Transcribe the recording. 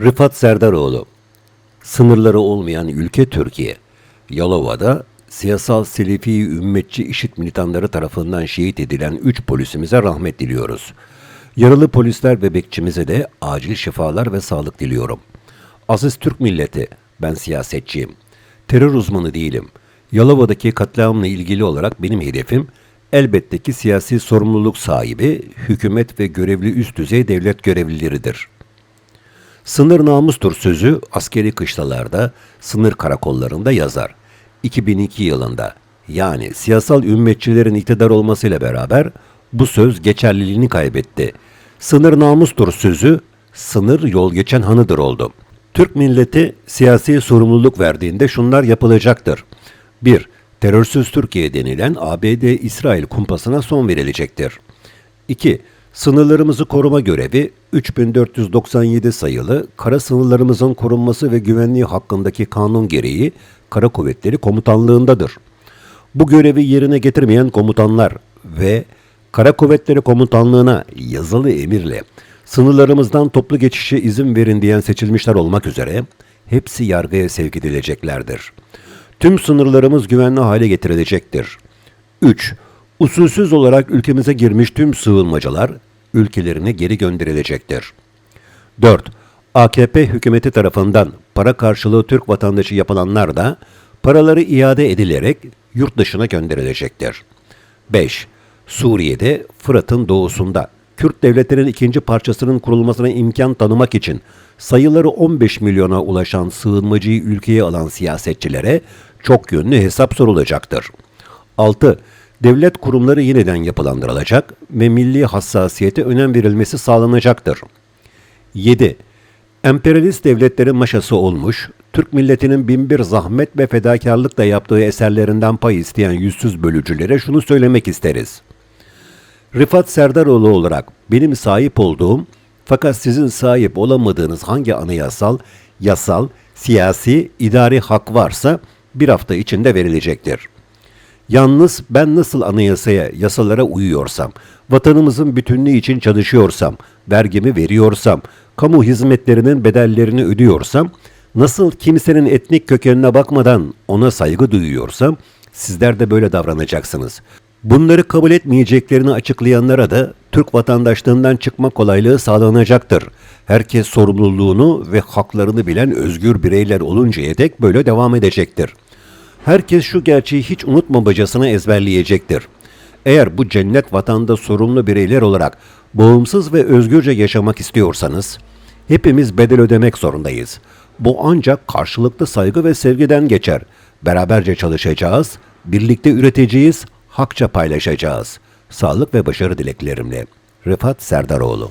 Rıfat Serdaroğlu Sınırları olmayan ülke Türkiye. Yalova'da siyasal Selefi ümmetçi işit militanları tarafından şehit edilen 3 polisimize rahmet diliyoruz. Yaralı polisler ve bekçimize de acil şifalar ve sağlık diliyorum. Aziz Türk milleti, ben siyasetçiyim. Terör uzmanı değilim. Yalova'daki katliamla ilgili olarak benim hedefim elbette ki siyasi sorumluluk sahibi, hükümet ve görevli üst düzey devlet görevlileridir. Sınır namustur sözü askeri kışlalarda, sınır karakollarında yazar. 2002 yılında yani siyasal ümmetçilerin iktidar olmasıyla beraber bu söz geçerliliğini kaybetti. Sınır namustur sözü sınır yol geçen hanıdır oldu. Türk milleti siyasi sorumluluk verdiğinde şunlar yapılacaktır. 1. Terörsüz Türkiye denilen ABD-İsrail kumpasına son verilecektir. 2. Sınırlarımızı koruma görevi 3497 sayılı kara sınırlarımızın korunması ve güvenliği hakkındaki kanun gereği Kara Kuvvetleri Komutanlığındadır. Bu görevi yerine getirmeyen komutanlar ve Kara Kuvvetleri Komutanlığına yazılı emirle sınırlarımızdan toplu geçişe izin verin diyen seçilmişler olmak üzere hepsi yargıya sevk edileceklerdir. Tüm sınırlarımız güvenli hale getirilecektir. 3. Usulsüz olarak ülkemize girmiş tüm sığınmacılar ülkelerine geri gönderilecektir. 4. AKP hükümeti tarafından para karşılığı Türk vatandaşı yapılanlar da paraları iade edilerek yurt dışına gönderilecektir. 5. Suriye'de Fırat'ın doğusunda Kürt devletlerinin ikinci parçasının kurulmasına imkan tanımak için sayıları 15 milyona ulaşan sığınmacıyı ülkeye alan siyasetçilere çok yönlü hesap sorulacaktır. 6. Devlet kurumları yeniden yapılandırılacak ve milli hassasiyete önem verilmesi sağlanacaktır. 7. Emperyalist devletlerin maşası olmuş, Türk milletinin binbir zahmet ve fedakarlıkla yaptığı eserlerinden pay isteyen yüzsüz bölücülere şunu söylemek isteriz. Rıfat Serdaroğlu olarak benim sahip olduğum fakat sizin sahip olamadığınız hangi anayasal, yasal, siyasi, idari hak varsa bir hafta içinde verilecektir. Yalnız ben nasıl anayasaya, yasalara uyuyorsam, vatanımızın bütünlüğü için çalışıyorsam, vergimi veriyorsam, kamu hizmetlerinin bedellerini ödüyorsam, nasıl kimsenin etnik kökenine bakmadan ona saygı duyuyorsam, sizler de böyle davranacaksınız. Bunları kabul etmeyeceklerini açıklayanlara da Türk vatandaşlığından çıkma kolaylığı sağlanacaktır. Herkes sorumluluğunu ve haklarını bilen özgür bireyler oluncaya dek böyle devam edecektir. Herkes şu gerçeği hiç unutmamacasına ezberleyecektir. Eğer bu cennet vatanda sorumlu bireyler olarak bağımsız ve özgürce yaşamak istiyorsanız, hepimiz bedel ödemek zorundayız. Bu ancak karşılıklı saygı ve sevgiden geçer. Beraberce çalışacağız, birlikte üreteceğiz, hakça paylaşacağız. Sağlık ve başarı dileklerimle. Rıfat Serdaroğlu